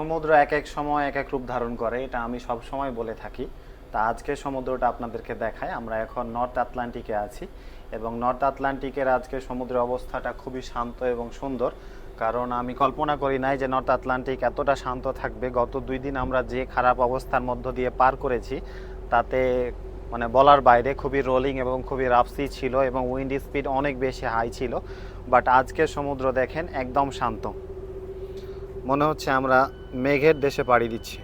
সমুদ্র এক এক সময় এক এক রূপ ধারণ করে, এটা আমি সব সময় বলে থাকি। তা আজকে সমুদ্রটা আপনাদেরকে দেখায়। আমরা এখন নর্থ আটলান্টিকে আছি এবং নর্থ আটলান্টিকের আজকে সমুদ্রের অবস্থাটা খুবই শান্ত এবং সুন্দর। কারণ আমি কল্পনা করি নাই যে নর্থ আটলান্টিক এতটা শান্ত থাকবে। গত দুই দিন আমরা যে খারাপ অবস্থার মধ্য দিয়ে পার করেছি, তাতে মানে বলার বাইরে খুবই রোলিং এবং খুবই রাফসি ছিল এবং উইন্ড স্পিড অনেক বেশি হাই ছিল। বাট আজকে সমুদ্র দেখেন একদম শান্ত। মনে হচ্ছে আমরা মেঘের দেশে পাড়ি দিচ্ছি।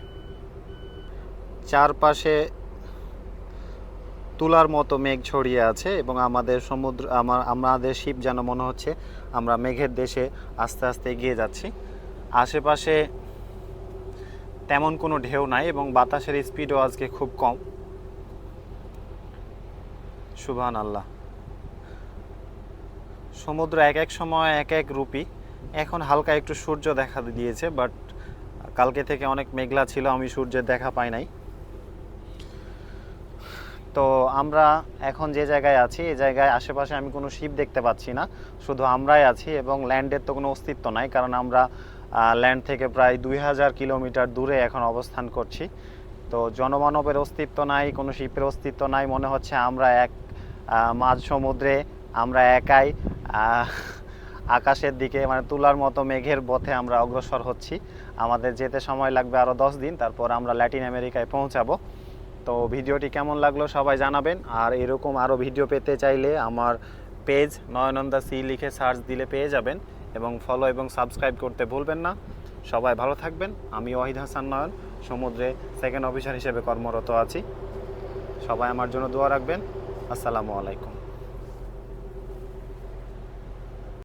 চারপাশে তুলার মতো মেঘ ছড়িয়ে আছে এবং আমাদের সমুদ্র, আমার, আমাদের শিপ যেন মনে হচ্ছে আমরা মেঘের দেশে আস্তে আস্তে এগিয়ে যাচ্ছি। আশেপাশে তেমন কোনো ঢেউ নাই এবং বাতাসের স্পিডও আজকে খুব কম। সুবহান আল্লাহ সমুদ্র এক এক সময় এক এক রূপী। এখন হালকা একটু সূর্য দেখা দিয়েছে, বাট কালকে থেকে অনেক মেঘলা ছিল, আমি সূর্যের দেখা পাই নাই। তো আমরা এখন যে জায়গায় আছি এই জায়গায় আশেপাশে আমি কোনো শিপ দেখতে পাচ্ছি না। শুধু আমরাই আছি এবং ল্যান্ডের তো কোনো অস্তিত্ব নাই, কারণ আমরা ল্যান্ড থেকে প্রায় দুই হাজার কিলোমিটার দূরে এখন অবস্থান করছি। তো জনমানবের অস্তিত্ব নাই, কোনো শিপের অস্তিত্ব নাই, মনে হচ্ছে আমরা এক মাঝ সমুদ্রে আমরা একাই আকাশের দিকে মানে তুলার মতো মেঘের পথে আমরা অগ্রসর হচ্ছি। আমাদের যেতে সময় লাগবে আরও দশ দিন, তারপর আমরা ল্যাটিন আমেরিকায় পৌঁছাবো। তো ভিডিওটি কেমন লাগল সবাই জানাবেন, আর এরকম আরও ভিডিও পেতে চাইলে আমার পেজ নয়নন্দা সি লিখে সার্চ দিলে পেয়ে যাবেন, এবং ফলো এবং সাবস্ক্রাইব করতে ভুলবেন না। সবাই ভালো থাকবেন, আমি ওয়াহিদ হাসান নয়ন, সমুদ্রে সেকেন্ড অফিসার হিসেবে কর্মরত আছি। সবাই আমার জন্য দোয়া রাখবেন। আসসালামু আলাইকুম।